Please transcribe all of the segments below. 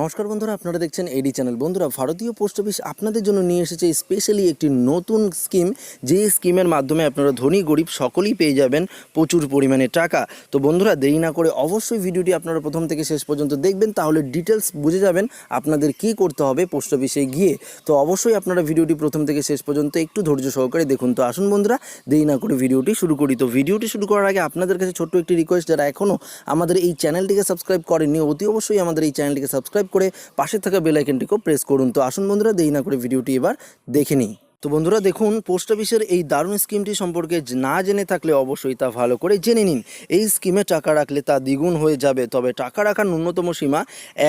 নমস্কার বন্ধুরা, আপনারা দেখছেন এডি চ্যানেল বন্ধুরা, ভারতীয় পোস্ট অফিস আপনাদের জন্য নিয়ে এসেছে স্পেশালি একটি নতুন স্কিম যে স্কিমের মাধ্যমে আপনারা ধনী, গরিব সকলেই পেয়ে যাবেন প্রচুর পরিমাণে টাকা। তো বন্ধুরা, দেরি না করে অবশ্যই ভিডিওটি আপনারা প্রথম থেকে শেষ পর্যন্ত দেখবেন, তাহলে ডিটেলস বুঝে যাবেন আপনাদের কি করতে হবে পোস্ট অফিসে গিয়ে। তো অবশ্যই আপনারা ভিডিওটি প্রথম থেকে শেষ পর্যন্ত একটু ধৈর্য সহকারে দেখুন। তো আসুন বন্ধুরা, দেরি না করে ভিডিওটি শুরু করি। তো ভিডিওটি শুরু করার আগে আপনাদের কাছে ছোট্ট একটি রিকোয়েস্ট যারা এখনও আমাদের এই চ্যানেলটিকে সাবস্ক্রাইব করেননি, অতি অবশ্যই আমাদের এই চ্যানেলটিকে সাবস্ক্রাইব করে পাশে থাকা বেলাইকেনটিকেও প্রেস করুন। তো আসুন বন্ধুরা, দেরি না করে ভিডিওটি এবার দেখে নিই। তো বন্ধুরা দেখুন পোস্ট অফিসের এই দারুণ স্কিমটি সম্পর্কে না জেনে থাকলে অবশ্যই তা ভালো করে জেনে নিন। এই স্কিমে টাকা রাখলে তা দ্বিগুণ হয়ে যাবে, তবে টাকা রাখার ন্যূনতম সীমা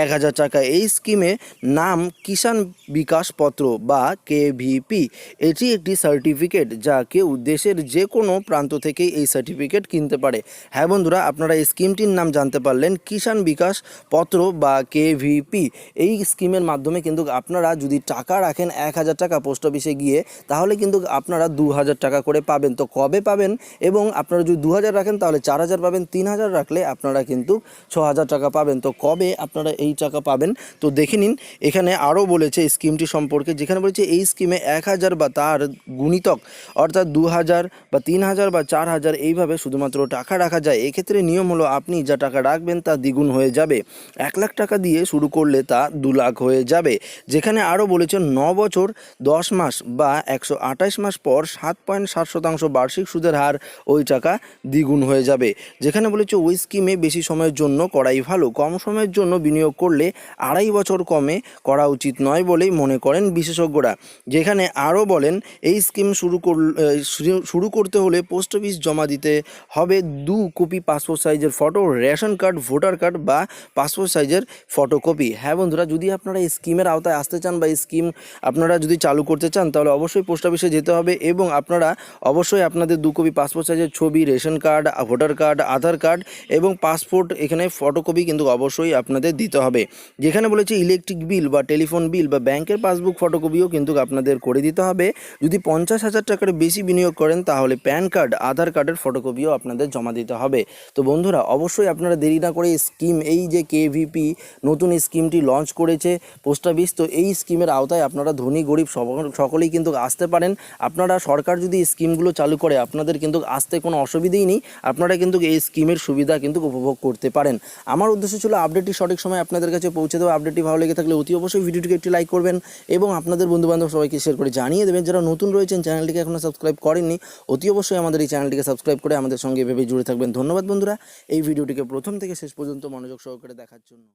এক হাজার টাকা। এই স্কিমে নাম কিষাণ বিকাশ পত্র বা কেভিপি এটি একটি সার্টিফিকেট যা কেউ দেশের যে কোনো প্রান্ত থেকেই এই সার্টিফিকেট কিনতে পারে। হ্যাঁ বন্ধুরা, আপনারা এই স্কিমটির নাম জানতে পারলেন, কিষাণ বিকাশ পত্র বা কেভিপি এই স্কিমের মাধ্যমে কিন্তু আপনারা যদি টাকা রাখেন এক হাজার টাকা পোস্ট অফিসে গিয়ে তাহলে কিন্তু আপনারা দু হাজার টাকা করে পাবেন। তো কবে পাবেন? এবং আপনারা যদি দু হাজার রাখেন, তাহলে চার হাজার পাবেন তিন হাজার রাখলে আপনারা কিন্তু ছ হাজার টাকা পাবেন। তো কবে আপনারা এই টাকা পাবেন? তো দেখে নিন, এখানে আরও বলেছে স্কিমটি সম্পর্কে, যেখানে বলেছে এই স্কিমে এক হাজার বা তার গুণিতক, অর্থাৎ দু হাজার বা তিন হাজার বা চার হাজার এইভাবে শুধুমাত্র টাকা রাখা যায়। এক্ষেত্রে নিয়ম হলো আপনি যা টাকা রাখবেন তা দ্বিগুণ হয়ে যাবে। এক লাখ টাকা দিয়ে শুরু করলে তা দু লাখ হয়ে যাবে। যেখানে আরও বলেছে ন বছর দশ মাস বা একশো আঠাশ মাস পর সাত পয়েন্ট সাত শতাংশ বার্ষিক সুদের হার ওই টাকা দ্বিগুণ হয়ে যাবে। যেখানে বলেছে ওই স্কিমে বেশি সময়ের জন্য করাই ভালো। কম সময়ের জন্য বিনিয়োগ করলে আড়াই বছর কমে করা উচিত নয় বলেই মনে করেন বিশেষজ্ঞরা। যেখানে আরও বলেন, এই স্কিম শুরু কর শুরু- করতে হলে পোস্ট অফিস জমা দিতে হবে দু কপি পাসপোর্ট সাইজের photo, ration card, voter card বা পাসপোর্ট সাইজের ফটোকপি। হ্যাঁ বন্ধুরা, যদি আপনারা এই স্কিমের আওতায় আসতে চান বা এই স্কিম আপনারা যদি চালু করতে চান, তাহলে অবশ্যই পোস্ট অফিসে যেতে হবে এবং আপনারা অবশ্যই আপনাদের দু কপি পাসপোর্ট সাইজের ছবি, ration card voter card Aadhaar card এবং পাসপোর্ট এখানে ফটোকপি কিন্তু অবশ্যই আপনাদের দিতে হবে। যেখানে বলেছে ইলেকট্রিক বিল বা টেলিফোন বিল বা ব্যাংকের পাসবুক ফটোকপিও কিন্তু আপনাদের করে দিতে হবে। যদি পঞ্চাশ হাজার টাকার বেশি বিনিয়োগ করেন, তাহলে প্যান কার্ড আধার কার্ডের ফটোকপিও আপনাদের জমা দিতে হবে। তো বন্ধুরা, অবশ্যই আপনারা দেরি না করে স্কিম এই যে কেভিপি নতুন স্কিমটি লঞ্চ করেছে পোস্ট অফিস, তো এই স্কিমের আওতায় আপনারা ধনী, গরিব সকলেই কিন্তু আসতে পারেন। আপনারা সরকার যদি স্কিমগুলো চালু করে, আপনাদের কিন্তু আসতে কোনো অসুবিধেই নেই। আপনারা কিন্তু এই স্কিমের সুবিধা কিন্তু উপভোগ করতে পারেন। আমার উদ্দেশ্য ছিল আপডেটটি সঠিক সময় আপনাদের কাছে পৌঁছে দেওয়া। আপডেটটি ভালো লেগে থাকলে অতি অবশ্যই ভিডিওটিকে একটি লাইক করবেন এবং আপনাদের বন্ধুবান্ধব সবাইকে শেয়ার করে জানিয়ে দেবেন। যারা নতুন রয়েছেন চ্যানেলটিকে এখনও সাবস্ক্রাইব করেননি, অতি অবশ্যই আমাদের এই চ্যানেলটিকে সাবস্ক্রাইব করে আমাদের সঙ্গে এভাবে জুড়ে থাকবেন। ধন্যবাদ বন্ধুরা। এই ভিডিওটিকে প্রথম থেকে শেষ পর্যন্ত মনোযোগ সহকারে দেখার জন্য।